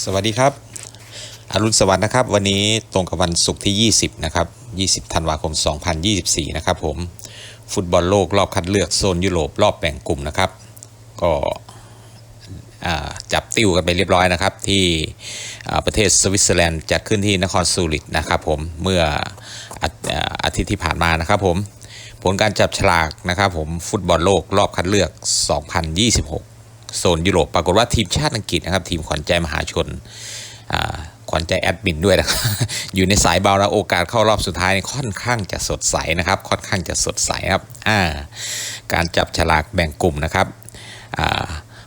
สวัสดีครับอรุณสวัสดิ์นะครับ วันนี้ตรงกับวันศุกร์ที่ 20 นะครับ 20 ธันวาคม 2024 นะครับผม ฟุตบอลโลกรอบคัดเลือกโซนยุโรปรอบแบ่งกลุ่มนะครับ ก็จับติ้วกันไปเรียบร้อยนะครับ ที่ประเทศสวิตเซอร์แลนด์จัดขึ้นที่นครซูริกนะครับผมเมื่ออาอ่าอาทิตย์ที่ผ่านมานะครับผม ผลการจับฉลากนะครับผมฟุตบอลโลกรอบคัดเลือก 2026 โซนยุโรปปรากฏว่าทีมชาติอังกฤษนะครับ ทีมขวัญใจมหาชนขวัญใจแอดมินด้วยนะครับอยู่ในสายเบาแล้วโอกาสเข้ารอบสุดท้ายค่อนข้างจะสดใสนะครับ ค่อนข้างจะสดใสครับาการจับฉลากแบ่งกลุ่มนะครับ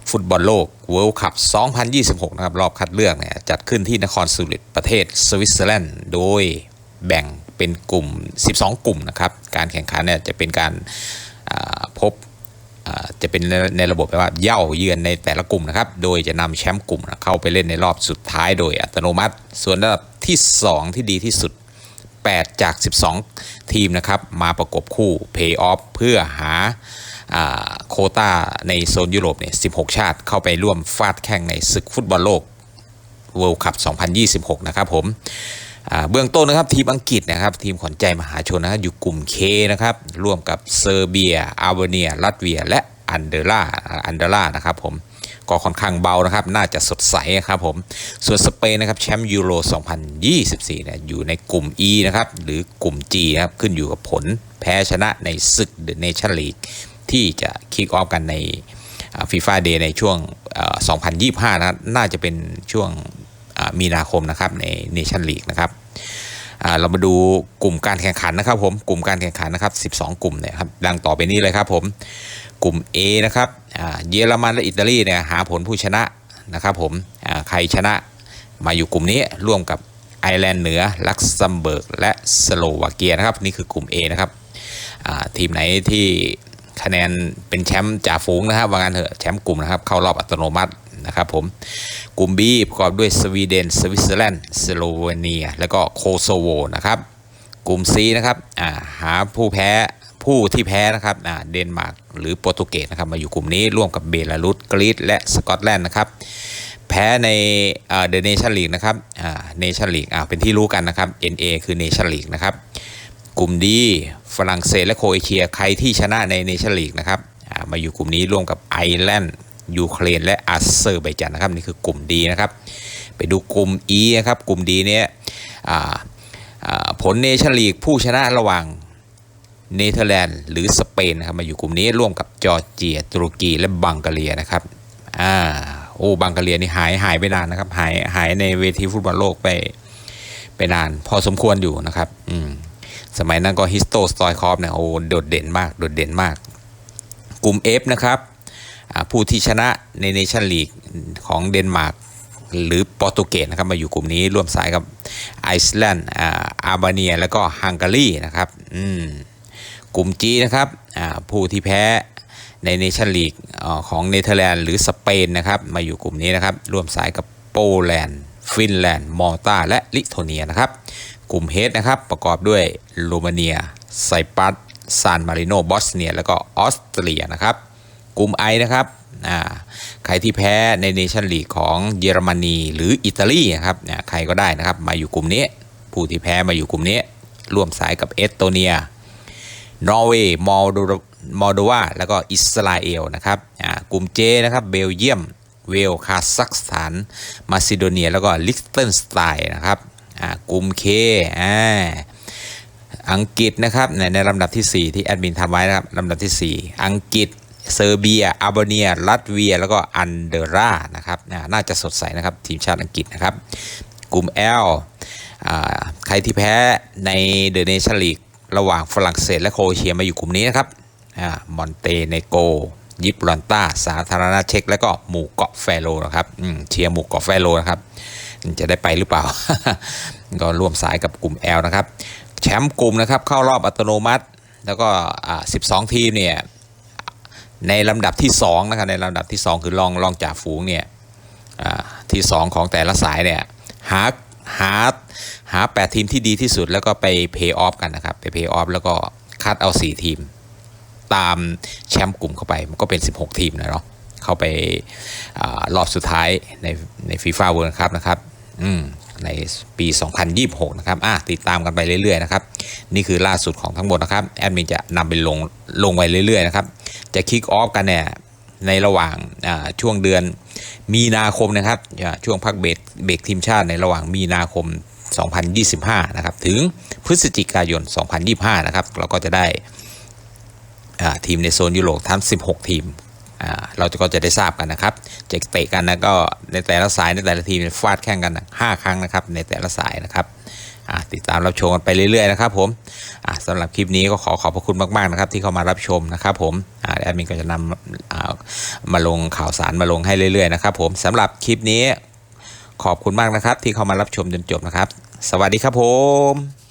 ฟุตบอลโลกเวิลด์คัพ 2026 นะครับ รอบคัดเลือกเนี่ยจัดขึ้นที่นครซูริกประเทศสวิตเซอร์แลนด์ โดยแบ่งเป็นกลุ่ม 12 กลุ่มนะครับ การแข่งขันเนี่ยจะเป็นการ จะเป็นในระบบแบบว่าเย่าเยือนในแต่ละกลุ่มนะครับ โดยจะนำแชมป์กลุ่มนะเข้าไปเล่นในรอบสุดท้ายโดยอัตโนมัติ ส่วนระดับที่ 2 ที่ดีที่สุด 8 จาก 12 ทีมนะครับ มาประกบคู่เพย์ออฟเพื่อหาโคต้าในโซนยุโรปเนี่ย 16 ชาติเข้าไปร่วมฟาดแข่งในศึกฟุตบอลโลก World Cup 2026 นะครับผม เบื้องต้นนะครับทีมอังกฤษนะครับทีมขวัญใจมหาชนนะอยู่กลุ่ม K นะครับร่วมกับเซอร์เบียอาร์เบเนีย ลัตเวีย และอันเดราอันเดรานะครับผมก็ค่อนข้างเบานะครับ น่าจะสดใสครับผม ส่วนสเปนนะครับแชมป์ยูโร 2024 เนี่ยอยู่ในกลุ่ม E นะครับ หรือกลุ่ม G นะครับ ขึ้นอยู่กับผลแพ้ชนะในศึกเดอะเนชั่นลีกที่จะคิกออฟกันในฟีฟ่าเดย์ในช่วง 2025 นะ น่าจะเป็นช่วง มีนาคมนะครับในเนชั่นลีกนะครับเรามาดูกลุ่มการแข่งขันนะครับผมกลุ่มการแข่งขันนะครับ 12 กลุ่มเนี่ยครับดังต่อไปนี้เลยครับผมกลุ่ม A นะครับเยอรมันและอิตาลีเนี่ยหาผลผู้ชนะนะครับผมใครชนะมาอยู่กลุ่มนี้ร่วมกับไอร์แลนด์เหนือลักเซมเบิร์กและสโลวาเกียนะครับนี่คือกลุ่ม A นะครับทีมไหนที่คะแนนเป็นแชมป์จ่าฝูงนะครับว่างั้นเถอะแชมป์กลุ่มนะครับเข้ารอบอัตโนมัติ นะครับผมกลุ่ม B ประกอบด้วยสวีเดน สวิตเซอร์แลนด์ สโลเวเนีย แล้วก็โคโซโวนะครับ กลุ่ม C นะครับหาผู้แพ้ผู้ที่แพ้นะครับเดนมาร์กหรือโปรตุเกสนะครับมาอยู่กลุ่มนี้ร่วมกับเบลารุสกรีซและสกอตแลนด์นะครับแพ้ในเดอะเนชั่นลีกนะครับอ่าเนชั่นลีกเป็นที่รู้กันนะครับ NA คือเนชั่นลีกนะครับกลุ่มดีฝรั่งเศสและโครเอเชียใครที่ชนะในเนชั่นลีกนะครับมาอยู่กลุ่มนี้ร่วมกับไอร์แลนด์ ยูเครนและอาเซอร์ไบจานนะครับนี่คือกลุ่มดีนะครับ ไปดูกลุ่ม E นะครับกลุ่มดีเนี่ยผลเนชั่นลีกผู้ชนะระหว่างเนเธอร์แลนด์หรือสเปนนะครับมาอยู่กลุ่มนี้ร่วมกับจอร์เจีย ตุรกีและบังกาเรียนะครับอ่าโอ้บังกาเรียนี่หายหายไปนานนะครับหายหายในเวทีฟุตบอลโลกไปไปนาน พอสมควรอยู่นะครับอืมสมัยนั้นก็ฮิสโตสตอยคอฟเนี่ยโอ้โดดเด่นมากโดดเด่นมาก กลุ่ม F นะครับ ผู้ที่ชนะในเนชั่นลีกของเดนมาร์กหรือโปรตุเกสนะครับมาอยู่กลุ่มนี้ร่วมสายกับไอซ์แลนด์อาร์บาเนีย แล้วก็ฮังการีนะครับกลุ่ม G นะครับผู้ที่แพ้ในเนชั่นลีกของเนเธอร์แลนด์หรือสเปนนะครับมาอยู่กลุ่มนี้นะครับร่วมสายกับโปแลนด์ฟินแลนด์มอลตาและลิทัวเนียนะครับกลุ่ม H นะครับประกอบด้วยโรมาเนียไซปรัสซานมาริโนบอสเนีย แล้วก็ออสเตรียนะครับ กลุ่ม I นะครับใครที่แพ้ในเนชั่นลีกของเยอรมนีหรืออิตาลีนะครับใครก็ได้นะครับมาอยู่กลุ่มนี้ ผู้ที่แพ้มาอยู่กลุ่มนี้ ร่วมสายกับเอสโตเนีย นอร์เวย์มอลโดมอลโดวาแล้วก็อิสราเอลนะครับกลุ่ม J นะครับเบลเยียมเวลคาซัคสถานมาซิโดเนีย แล้วก็ลิสเทนสไตน์นะครับกลุ่ม K อ่าอังกฤษนะครับในในลำดับที่ 4 ที่แอดมินทำไว้นะครับลำดับที่ 4 อังกฤษ เซอร์เบีย อาร์เบเนีย ลัตเวีย แล้วก็อันเดรานะครับน่าจะสดใสนะครับทีมชาติอังกฤษนะครับ กลุ่ม L อ่าใครที่แพ้ในเดอะเนชั่นลีกระหว่างฝรั่งเศสและโครเอเชียมาอยู่กลุ่มนี้นะครับมอนเตเนโกยิบรอนตาสาธารณรัฐเช็ก และก็หมู่เกาะแฟโรนะครับเชียร์หมู่เกาะแฟโรนะครับ จะได้ไปหรือเปล่า ก็ร่วมสายกับกลุ่ม L นะครับ แชมป์กลุ่มนะครับเข้ารอบอัตโนมัติ แล้วก็ 12 ทีมเนี่ย ในลำดับที่2นะครับในลำดับที่ 2 คือรองรองจ่าฝูงเนี่ยที่ 2 ของแต่ละสายเนี่ยหาหาหา 8 ทีมที่ดีที่สุดแล้วก็ไปเพย์ออฟกันนะครับไปเพย์ออฟแล้วก็คัดเอา 4 ทีม ตามแชมป์กลุ่มเข้าไปมันก็เป็น 16 ทีมนะเนาะเข้าไปอรอบสุดท้ายในในฟีฟ่าเวิร์คัพนะครับอืในปี 2026 นะครับอะติดตามกันไปเรื่อยๆนะครับ นี่คือล่าสุดของทั้งหมดนะครับ แอดมินจะนำไปลงลงไวเรื่อยๆนะครับ จะคิกออฟกันเนี่ยในระหว่างช่วงเดือนมีนาคมนะครับช่วงพักเบรกเบรกทีมชาติในระหว่างมีนาคม 2025 นะครับ ถึงพฤศจิกายน 2025 นะครับ เราก็จะได้ทีมในโซนยุโรปทั้ง 16 ทีมอ่าเราก็จะได้ทราบกันนะครับ จะเตะกันนะก็ในแต่ละสายในแต่ละทีมฟาดแข่งกัน 5 ครั้งนะครับในแต่ละสายนะครับ ติดตามรับชมกันไปเรื่อยๆนะครับผมสำสำหรับคลิปนี้ก็ขอขอบพระคุณมากๆนะครับที่เข้ามารับชมนะครับผมแอดมินก็จะนำอ่ามาลงข่าวสารมาลงให้เรื่อยๆนะครับผมสำหรับคลิปนี้ขอบคุณมากนะครับที่เข้ามารับชมจนจบนะครับ สวัสดีครับผม